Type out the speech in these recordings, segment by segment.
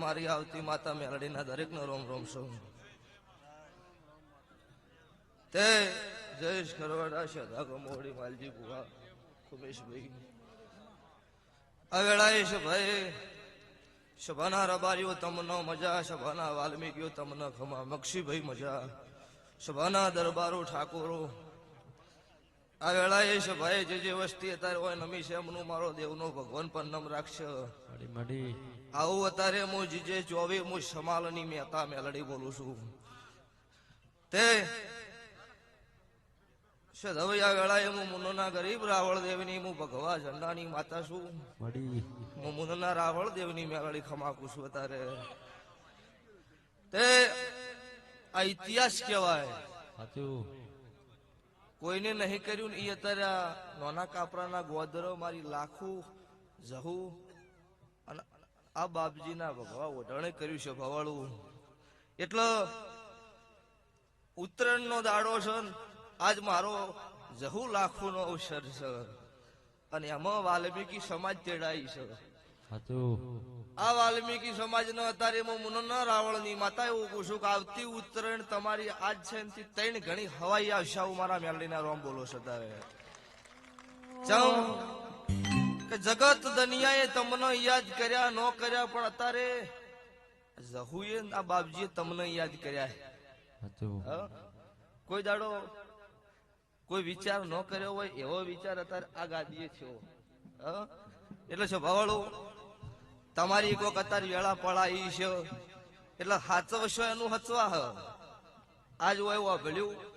દરેક નો મારી આવતી માતા મેલડીના દરેકનો રોમ રોમ છું. તે જયેશ ખરવાડા સદા ગમોડી માલજી બુવા ખુમેશભાઈ. અવેળાયેશ ભાઈ સભાના રબારીઓ તમનો મજા સભાના વાલ્મીકીઓ તમને ખમા, મક્ષીભાઈ મજા સભાના દરબારો, ઠાકોરો આ વેળાએ ભાઈ જે જે વસ્તી અત્યારે હોય નમી છે એમનું મારો દેવનો ભગવાન પણ નમ રાખશે. આવું અત્યારે હું જીજે ચોવી હું સમાલની મહેતા મેલડી બોલું છું. તે છે હવે આ વેળાએ હું મુનોના ગરીબ રાવળ દેવની હું ભગવા ઝંડાની માતા છું. હું મુનના રાવળ દેવની મેલડી ખમાકું છું અત્યારે. તે આ ઇતિહાસ કહેવાય. સાચું. કોઈને નહીં કર્યું ને એ અત્યારે આ નાના કાપરાના ગોદરો, મારી લાખું, જહુ અને આ બાપજીના ભગવા ઓઢણે કર્યું છે ભવાળું. એટલે ઉત્તરાયણનો દાડો છે આજ મારો જહુ લાખુનો અવસર છે. અને એમાં વાલ્મીકી સમાજ તેડાઈ છે. સાચું. આ વાલ્મીકી સમાજનો અત્યારે હું મુનના રાવળની માતા એવું કહું છું કે આવતી ઉત્તરાયણ તમારી આજ છે એનથી ત્રણ ઘણી હવાઈ આવશે આવું મારા મેલડીના રોમ બોલો છો કે જગત દનિયાએ તમને યાદ કર્યા ન કર્યા પણ અત્યારે જહુએ આ બાપજીએ તમને યાદ કર્યા હ? કોઈ દાડો કોઈ વિચાર ન કર્યો હોય એવો વિચાર અત્યારે આ ગાદીએ થયો હ? એટલે છે ભવાળું તમારી કોક અત્યારે વેળા પડાઈ છે. એટલે હાચવશો એનું હચવા હ. આજ હોય વાભળ્યું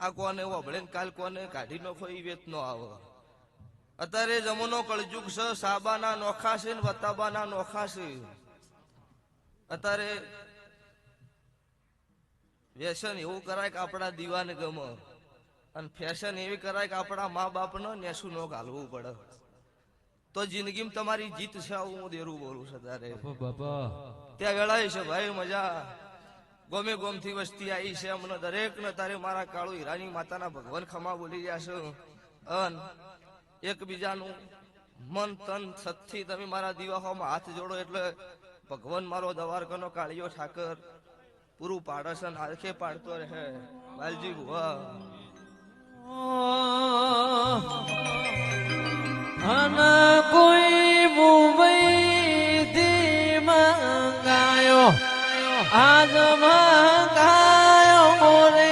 આ કોને વાભળે ને કાલ કોને કાઢી નાખો એ વેત નો આવે. અત્યારે જમુનો કળજુગ છે, સાબાના નોખા છે ને વતાબાના નોખા છે. અત્યારે વ્યસન એવું કરાય કે આપણા દીવાને ગમે. અને ફેશન એવી કરાય કે આપણા મા બાપને નેસું નો ઘાલવું પડે. તો જિંદગીમાં તમારી જીત છે આવું હું દેરું બોલું છું તારે. ત્યાં વેળાય છે ભાઈ મજા. ગોમે ગોમથી વસ્તી આવી છે અમને દરેક ને તારે મારા કાળુ હીરાની માતાના ભગવાન ખમા બોલી છે. અન એકબીજાનું મન તન સતથી તમે મારા દિવાહોમાં હાથ જોડો એટલે ભગવાન મારો દવારકનો કાળિયો ઠાકર પૂરું પાડશે હારખે પાડતો રહે. બાલજી ભુવા. અને કોઈ મુંબઈ થી મંગાયો. આજ મંગાયો મોરે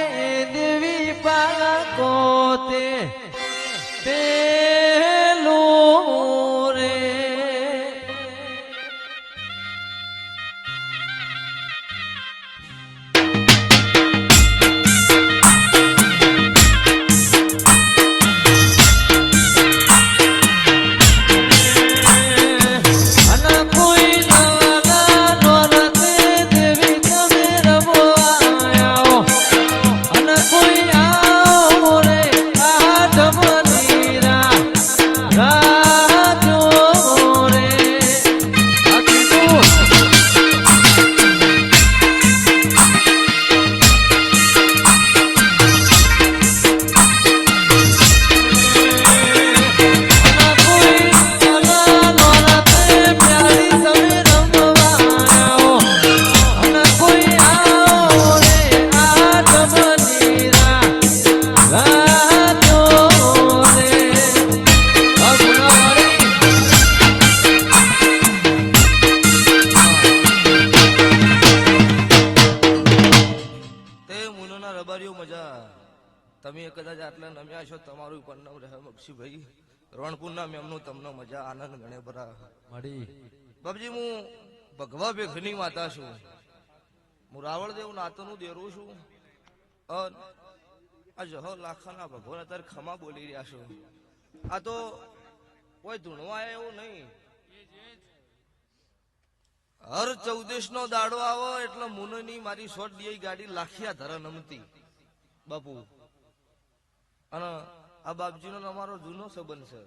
દેવી પાકો મુનોના મજા તમે કદાચ આટલા નમ્યા છો તમારું પણ નામ રહે રણપુર રણપુરના મેમનું તમને મજા આનંદ ગણે ભરા મળી બાપજી હું ભગવા ભેખની માતા છું. હું રાવળદેવ નાતોનું દેરું છું. આ જહ લાખાના ભગવાન અત્યારે ખમા બોલી રહ્યા છો. આ તો કોઈ ધૂણવા એવું નહીં. હર ચૌદેશ નો દાડો આવો એટલે મુનની મારી શોટ દી ગાડી લાખિયા ધરા નમતી. બાપુ. અને આ બાપજીનો અમારો જૂનો સંબંધ છે.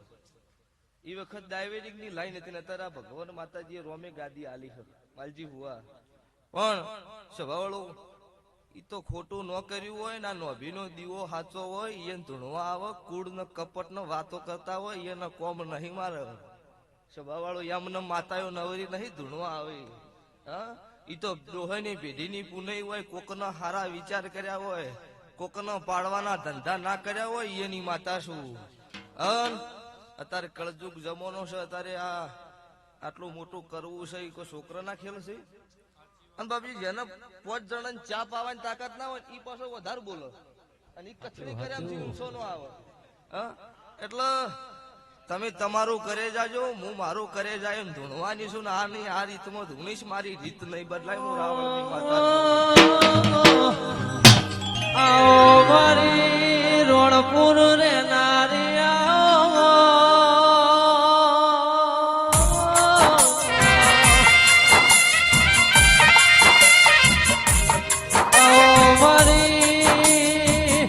એ વખત ડાયાબિટીકની લાઈન હતી અત્યારે આ ભગવાન માતાજીએ રોમે ગાદી આલી હતી માલજી હુઆ. પણ સ્વભાવળો એ તો ખોટું ન કર્યું હોય ના નોભીનો દીવો સાચો હોય એને ધૂણવા આવે કુળ ને કપટ ને વાતો કરતા હોય એને કોમ નહીં મારે. સ્વભાવવાળો એમને માતાયો નવરી નહીં ધૂણવા આવે. હા? એ તો ડોહાની પેઢીની પુનઈ હોય, કોકના હારા વિચાર કર્યા હોય. કોકના પાડવાના ધંધા ના કર્યા હોય એની માતા શું? અન અત્યારે કળજુગ જમવાનો છે અત્યારે આ આટલું મોટું કરવું છે એ કોઈ છોકરાના ખેલ છે? અને બાપજી જેને પાંચ જણાને ચા પાવાની તાકાત ના હોય એ પાછો વધારે બોલો. અને એ કચડી કર્યા ઊંચો નો આવે. હા એટલે તમે તમારું કરે જાજો હું મારું કરે જાય એમ ધૂણવાની છું ને આ નહીં આ રીતમાં ધૂણીશ મારી રીત નહીં બદલાય. હું રાવણની માતા. આવો મારી રોણપુર રે નારી આવો મારી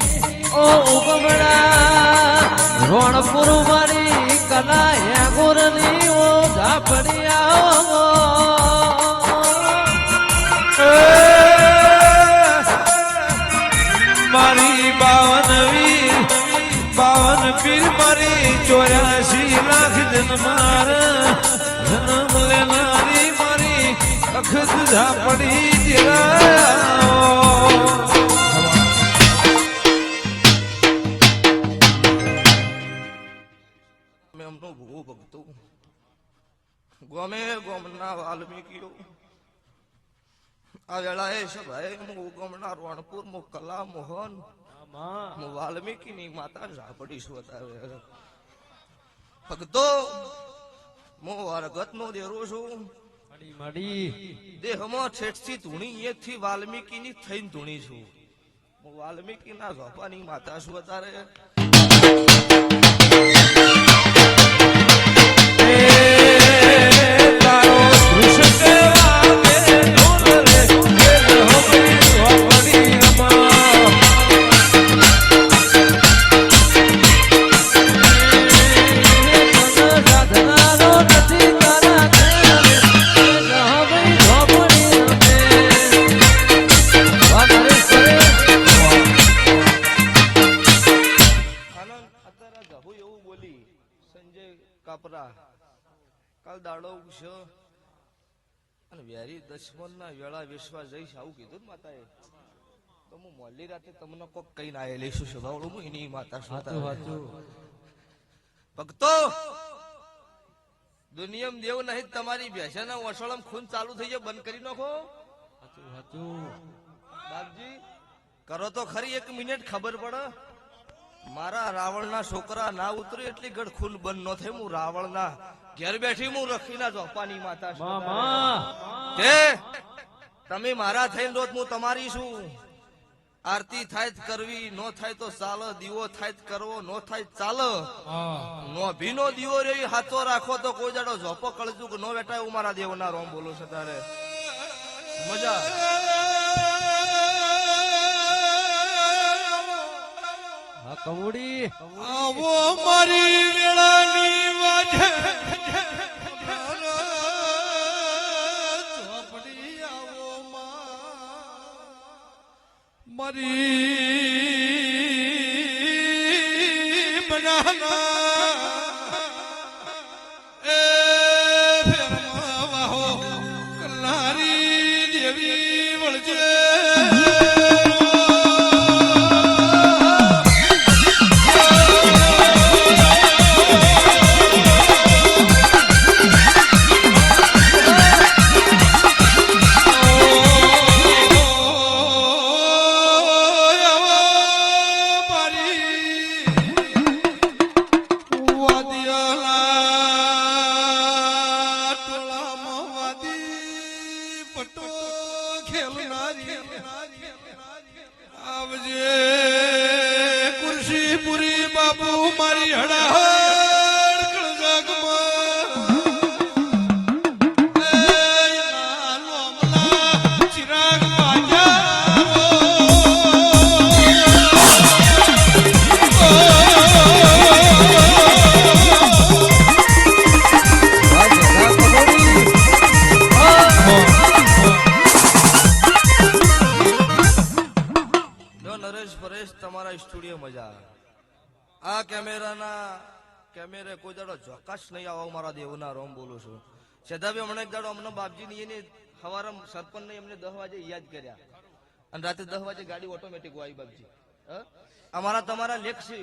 ઓ ઉગમણા રોણપુર મારી કલા હે ગુરની ઓ ઝાપડી મારી જન્મ લેનારી મારી એમનું ભગતું. ગમે ગોમના વાલ્મીકીઓ. આ વેળાએ ભાઈ હું ગોમના રણપુર મુકલા મોહન વાલ્મીકીની માતા ઝાપડી શું અત્યારે ભગતો હું વરગત નો દેરો છું. દેહમાં છેઠથી ધૂણી એથી વાલ્મીકીની થઈને ધૂણી છું. હું વાલ્મીકીના ઝોપાની માતા છું અત્યારે. કાપરા કાલ દાડો ઉગશો અને વેરી દશમન ના વેળા વેસવા જઈશ આવું કીધું ને માતાએ. તો હું મોલી રાતે તમને કોક કઈ ના લઈશું છું હું એની માતા વાંચું. ભક્તો દુનિયમ દેવ નહીં તમારી ભેસાના વસળમ ખૂન ચાલુ થઈ જાય બંધ કરી નાખો. બાપજી કરો તો ખરી એક મિનિટ ખબર પડે. મારા રાવણના છોકરા ના ઉતરે એટલી ગડખુલ બંધ ન થાય. હું રાવણના ઘેર બેઠી હું રખીના જોપાની માતા છું. તે તમે મારા થઈને રોજ હું તમારી છું. આરતી થાય કરવી નો થાય તો ચાલો દીવો થાય કરવો નો થાય ચાલો. નો ભીનો દીવો રે હાથો રાખો તો કોઈ જાડો ઝોપો કળજુક નો બેઠા એવું મારા દેવના રોમ બોલો છે તારે. મજા. હા કમુડી આવો મારી વેળાની વાજે ચોપડી આવો મારી બનાના ಹಡ કેમેરે કોઈ દાડો જોકાશ નહીં આવો મારા દેવના રોમ બોલું છું. સેદાભાઈ હમણાં એક દાડો અમને એની એને સવારે સરપંચને એમને દસ વાગે યાદ કર્યા. અને રાતે દસ વાગે ગાડી ઓટોમેટિક આવી બાપજી? અમારા તમારા લેખ છે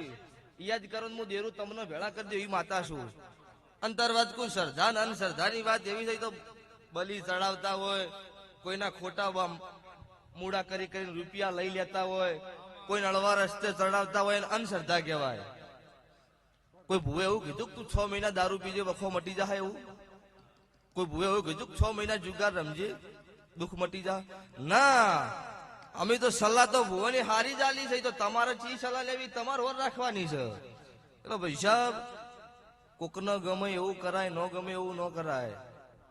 યાદ કરો હું દેરું તમને ભેળા કરી દઉં એવી માતા છું અંતર વાત કોઈ શ્રદ્ધા ને અનશ્રદ્ધાની વાત એવી થઈ તો બલી ચડાવતા હોય, કોઈના ખોટા મૂડા કરી કરીને રૂપિયા લઈ લેતા હોય કોઈ નળવા રસ્તે ચડાવતા હોય, એને અંધશ્રદ્ધા કહેવાય. કોઈ ભૂએ એવું કીધું તું છ મહિના દારૂ પીજે, વખો મટી જાય એવું? કોઈ ભૂએ એવું કીધું છ મહિના જુગાર રમજે, દુઃખ મટી જા? ના, અમે તો સલાહ તો ભુવાની હારી ચાલી છે તો તમારે ચી સલાહ લેવી? તમારે ઓર રાખવાની છે. એટલે ભાઈ સાહેબ કોકને ગમે એવું કરાય, ન ગમે એવું ન કરાય.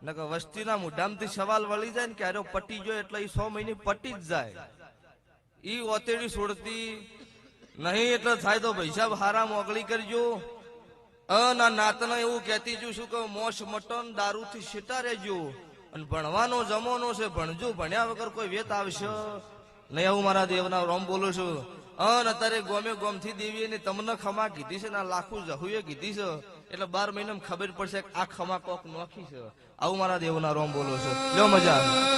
નકર વસ્તીના મુઢામથી સવાલ વળી જાય ને ક્યારે પટી ગયો એટલે એ સો મહિને પટી જ જાય. ઈ ઓતેડી છોડતી નહીં એટલે થાય તો ભાઈ સાહેબ હારા મોકલી કરજો. અના નાતના એવું કહેતી છું શું કે મોશ મટન દારૂથી છીટા રહેજો અને ભણવાનો જમાનો છે, ભણજો, ભણ્યા વગર કોઈ વેત આવશે. નહીં આવું મારા દેવના, રોમ બોલું છું. અન અત્યારે ગોમે ગોમથી દેવીએ તમને ખમા કીધી છે ને લાખું જહુએ કીધી છે. એટલે બાર મહિનામાં ખબર પડશે કે આ ખમા કોક નોખી છે. આવું મારા દેવના રોમ બોલું છું. લ્યો મજા. આવે.